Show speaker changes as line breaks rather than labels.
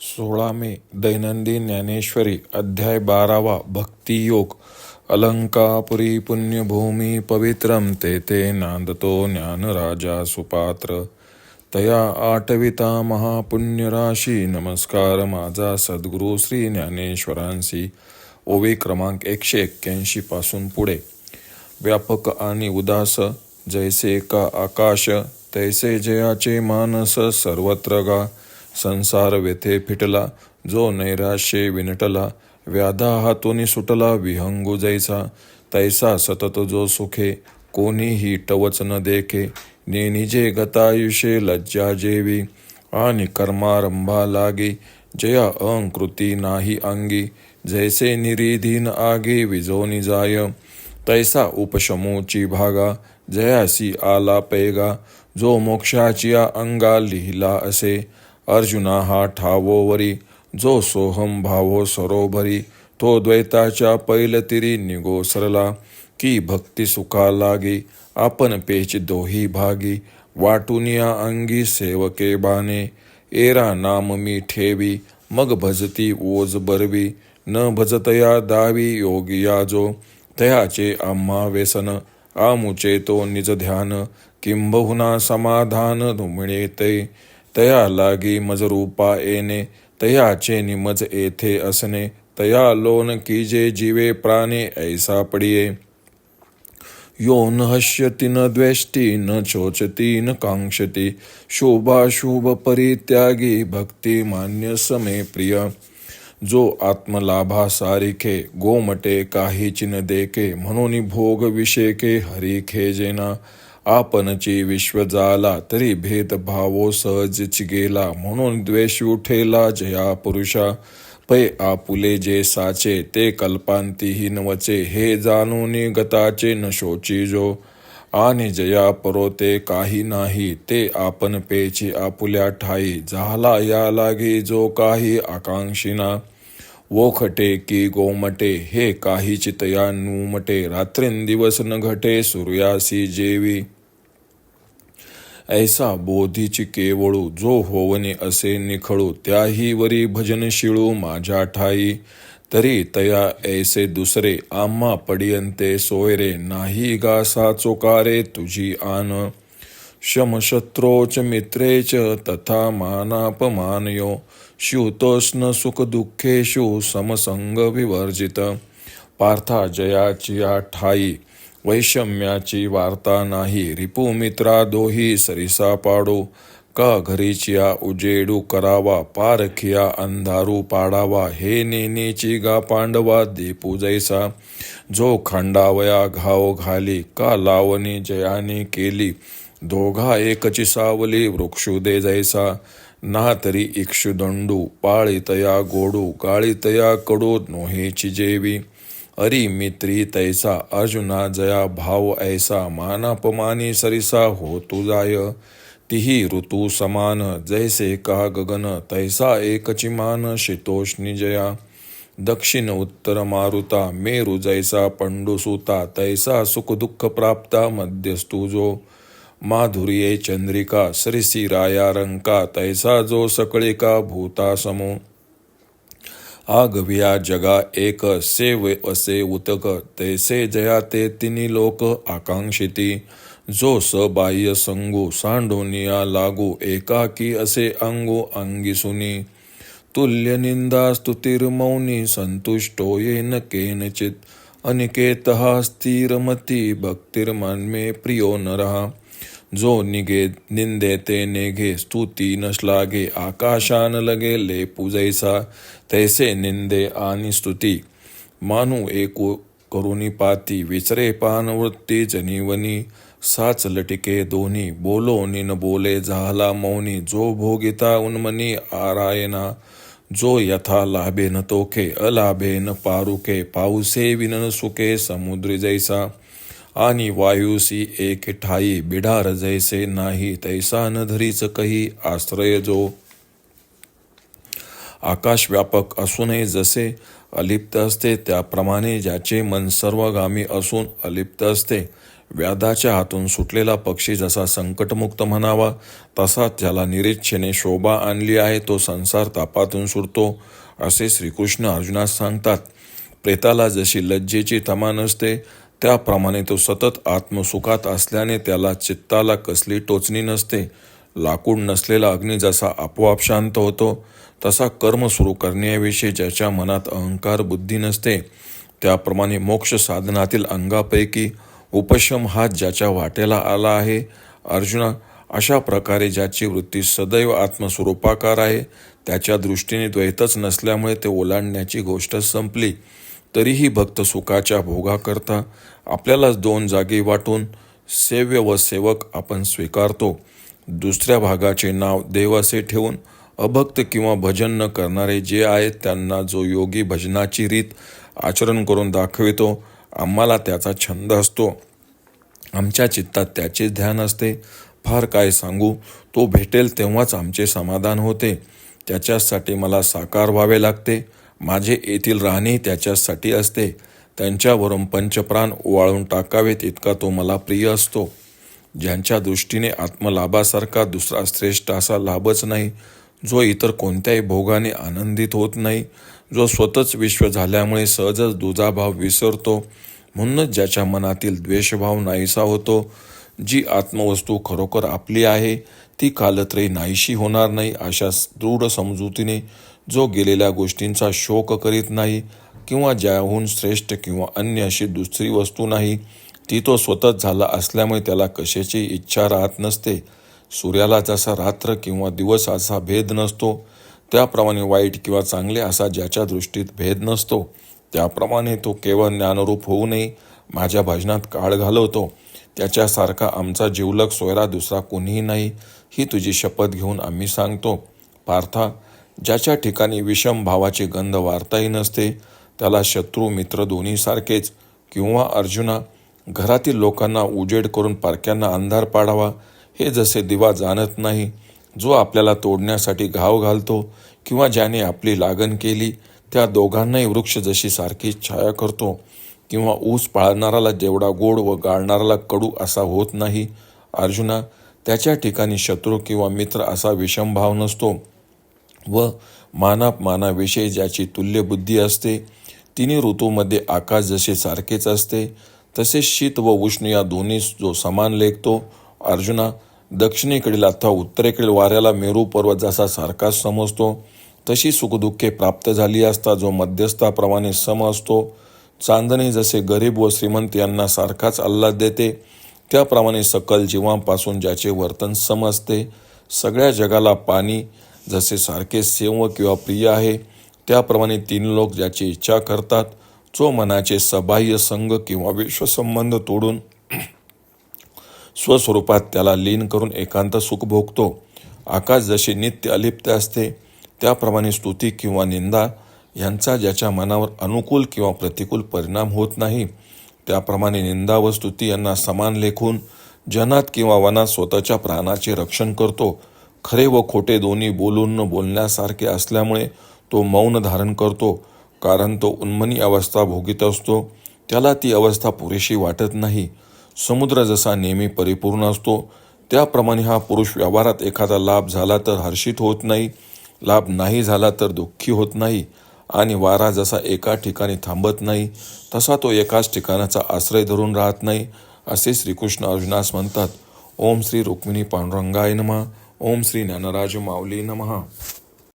सोळा मे दैनंदिन ज्ञानेश्वरी अध्याय बारावा भक्तियोग अलंकापुरी पुण्यभूमी पवित्रम ते ते नांदतो ज्ञानराजा सुपात्र। तया आटविता महापुण्यराशी नमस्कार माझा सद्गुरू श्री ज्ञानेश्वरांशी। ओवी क्रमांक एकशे एक्क्याऐंशी पासून पुढे। व्यापक आणि उदास जैसे का आकाश तैसे जयाचे मानस सर्वत्र गा। संसार व्यथे फिटला जो नैराश्ये विनटला व्याधा हातोनी सुटला विहंगू जैसा तैसा सतत जो सुखे कोणीही टवच न देखे नेनिजे गतायुषे लज्जा जेवी आणि कर्मारंभा लागी जया अंकृती नाही अंगी जैसे निरीधीन आगे विजोनी जाय तैसा उपशमोची भागा जयासी आला पैगा जो मोक्षाची अंगा लिहिला असे अर्जुना हा ठावोवरी जो सोहम भावो सरोभरी तो द्वैताच्या पैलतिरी निगो सरला. की भक्ती सुखा लागी आपण पेच दोही भागी वाटुनिया अंगी सेवके बाने. एरा नाम मी ठेवी मग भजती ओज बरवी न भजतया दावी योगिया जो तयाचे आम्हा व्यसन आमुचे तो निज ध्यान किंबहुना समाधान धुमणे ते तया लागी मज रूपा येणे तयाचे निमज येथे असणे तया लोन कीजे जीवे प्राणे ऐसा पडिये। यो न हश्यति न द्वेष्टि न चोचती न कांक्षती शुभाशुभ परित्यागी भक्ति मान्य समे प्रिय। जो आत्मलाभा सारिखे गोमटे काही न देके म्हणून भोग विषेके हरी खेजेना आपणची विश्व जाला तरी भेदभावो सहजच गेला. म्हणून द्वेष उठेला जया पुरुषा. पै आपुले जे साचे ते कल्पांतीही नवचे हे जाणून गताचे न शोची जो. आणि जया परोते काही नाही ते आपण पेची आपुल्या ठाई. झाला या लागे जो काही आकांक्षिना. वोखटे की गोमटे हे काही चितया नुमटे. रात्रिंदिवस न घटे सूर्यासी जेवी. ऐसा बोधीची केवळू जो होवने असे निखळू त्याही वरी भजन शिळू माझ्या ठाई. तरी तया ऐसे दुसरे आम्हा पडियंते सोयरे नाही गासा चोकारे तुझी आन. शमशत्रोच मित्रेच तथा मानापमानयो. श्युतोष्ण सुख दुःखेषु समसंग विवर्जित पार्था जयाची ठाई वैषम्याची वार्ता नाही। रिपू मित्रा दोही सरिसा पाडो। का घरीचिया उजेडू करावा? पारखिया अंधारू पाडावा। हे नेनेची गा पांडवा दीपू जैसा। जो खंडावया घाव घाली का लावणी जयाने केली? दोघा एकची सावली वृक्षुदे जैसा। ना तरी इक्षुदंडू पाळीतया गोडू गाळीतया कडू नोहेची जेवी अरी मित्री तैसा अर्जुना जया भाव ऐसा मानापमानी सरिसा हो जाय तिही ऋतू समान जैसे का गगन तैसा एकची मान शीतोष्णी जया दक्षिण उत्तर मारुता मेरु जैसा पंडुसुता तैसा सुख दुःख प्राप्ता मध्यस्तुजो माधुर्ये चंद्रिका सरिसी राया रंका तैसा जो सकळिका भूता समो। आगव्या जगा एक सेवे असे उतक तैसे जया ते तिनी लोक आकांक्षिती। जो सबाह्य संगू सांडोनिया लागू एकाकी असे अंगू अंगिसुनी। तुल्य निंदा स्तुतिर्मौनी संतुष्टो येन केनचित। अनिकेत स्थिरमती भक्तिर्मन्मे प्रियो नरहा। जो निगे निंदे ते नेघे स्तुती न आकाशान लगे लेपू जैसा तैसे निंदे आणि स्तुती. मानू एकू करुणी पाती विचरे पानवृत्ती जनीवनी साच लटिके दोन्ही बोलो निन बोले झाला मौनी जो भोगिता उन्मनी आरायना जो यथा लाभे न तोखे अलाभे न पारुके पाऊसे विनन सुखे समुद्री जैसा. आणि वायुसी एक ठाई बिढार जैसे नाही तैसा न धरीच कही आश्रय जो. आकाश व्यापक असूनही जसे अलिप्त असते त्याप्रमाणे ज्याचे मन सर्वगामी असून अलिप्त असते. व्याधाच्या हातून सुटलेला पक्षी जसा संकटमुक्त म्हणावा तसा त्याला निरीच्छेने शोभा आणली आहे तो संसार तापातून सुटतो असे श्रीकृष्ण अर्जुनास सांगतात. प्रेताला जशी लज्जेची तमा नसते त्याप्रमाणे तो सतत आत्मसुखात असल्याने त्याला चित्ताला कसली टोचणी नसते. लाकूड नसलेला अग्नी जसा आपोआप शांत होतो तसा कर्म सुरू करण्याविषयी ज्याच्या मनात अहंकार बुद्धी नसते त्याप्रमाणे मोक्ष साधनातील अंगापैकी उपशम हा ज्याच्या वाटेला आला आहे. अर्जुना अशा प्रकारे ज्याची वृत्ती सदैव आत्मस्वरूपाकार आहे त्याच्या दृष्टीने द्वैतच नसल्यामुळे ते ओलांडण्याची गोष्ट संपली. तरीही भक्त सुखाच्या भोगाकरता आपल्यालाच दोन जागी वाटून सेव्य व सेवक आपण स्वीकारतो. दुसऱ्या भागाचे नाव देव असे ठेवून अभक्त किंवा भजन न करणारे जे आहेत त्यांना जो योगी भजनाची रीत आचरण करून दाखवितो आम्हाला त्याचा छंद असतो. आमच्या चित्तात त्याचे ध्यान असते. फार काय सांगू तो भेटेल तेव्हाच आमचे समाधान होते. त्याच्यासाठी मला साकार व्हावे लागते. माझे येथील राहणे त्याच्यासाठी असते. त्यांच्यावरून पंचप्राण ओवाळून टाकावेत इतका तो मला प्रिय असतो. ज्यांच्या दृष्टीने आत्मलाभासारखा दुसरा श्रेष्ठ असा लाभच नाही जो इतर कोणत्याही भोगाने आनंदित होत नाही जो स्वतःच विश्व झाल्यामुळे सहजच दुजाभाव विसरतो म्हणूनच ज्याच्या मनातील द्वेषभाव नाहीसा होतो. जी आत्मवस्तू खरोखर आपली आहे ती कालत्रयी नाहीशी होणार नाही अशा दृढ समजुतीने जो गेलेल्या गोष्टींचा शोक करीत नाही किंवा ज्याहून श्रेष्ठ किंवा अन्य अशी दुसरी वस्तू नाही ती तो स्वतःच झाला असल्यामुळे त्याला कशाची इच्छा राहत नसते. सूर्याला जसा रात्र किंवा दिवस असा भेद नसतो. त्याप्रमाणे वाईट किंवा चांगले असा ज्याच्या दृष्टीत भेद नसतो. त्याप्रमाणे तो केवळ ज्ञानरूप होऊ नये माझ्या भजनात काळ घालवतो. त्याच्यासारखा आमचा जीवलक सोयरा दुसरा कोणीही नाही ही तुझी शपथ घेऊन आम्ही सांगतो. पार्था ज्याच्या ठिकाणी विषम भावाची गंध वारताही नसते त्याला शत्रू मित्र दोन्ही सारखेच किंवा अर्जुना घरातील लोकांना उजेड करून पारक्यांना अंधार पाडावा हे जसे दिवा जाणत नाही जो आपल्याला तोडण्यासाठी घाव घालतो किंवा ज्याने आपली लागण केली त्या दोघांनाही वृक्ष जशी सारखी छाया करतो किंवा ऊस पाळणाराला जेवढा गोड व गाळणाराला कडू असा होत नाही अर्जुना त्याच्या ठिकाणी शत्रू किंवा मित्र असा विषमभाव नसतो. व मानापमानाविषयी ज्याची तुल्य बुद्धी असते तिन्ही ऋतूमध्ये आकाश जसे सारखेच असते तसेच शीत व उष्ण या दोन्ही जो समान लेखतो अर्जुना दक्षिणेकडील अथवा उत्तरेकडील वाऱ्याला मेरू पर्वत जसा सारखाच समजतो तशी सुखदुःखे प्राप्त झाली असता जो मध्यस्थाप्रमाणे सम असतो चांदणी जसे गरीब व श्रीमंत यांना सारखाच आल्हाद देते त्याप्रमाणे सकल जीवांपासून ज्याचे वर्तन सम असते सगळ्या जगाला पाणी जसे सारखे सेव किंवा प्रिय आहे त्याप्रमाणे तीन लोक ज्याची इच्छा करतात जो मनाचे सबाह्य संघ किंवा विश्वसंबंध तोडून स्वस्वरूपात त्याला लीन करून एकांत सुख भोगतो. आकाश जशी नित्य अलिप्त असते त्याप्रमाणे स्तुती किंवा निंदा यांचा ज्याच्या मनावर अनुकूल किंवा प्रतिकूल परिणाम होत नाही त्याप्रमाणे निंदा व स्तुती यांना समान लेखून जनात किंवा वनात स्वतःच्या प्राणाचे रक्षण करतो. खरे व खोटे दोन्ही बोलून न बोलण्यासारखे असल्यामुळे तो मौन धारण करतो कारण तो उन्मनी अवस्था भोगीत असतो. त्याला ती अवस्था पुरेशी वाटत नाही. समुद्र जसा नेहमी परिपूर्ण असतो त्याप्रमाणे हा पुरुष व्यवहारात एखादा लाभ झाला तर हर्षित होत नाही लाभ नाही झाला तर दुःखी होत नाही आणि वारा जसा एका ठिकाणी थांबत नाही तसा तो एकाच ठिकाणाचा आश्रय धरून राहत नाही असे श्रीकृष्ण अर्जुनास म्हणतात. ओम श्री रुक्मिणी पांडुरंगाय नमा. ओम श्री ज्ञानराज माऊली नमः.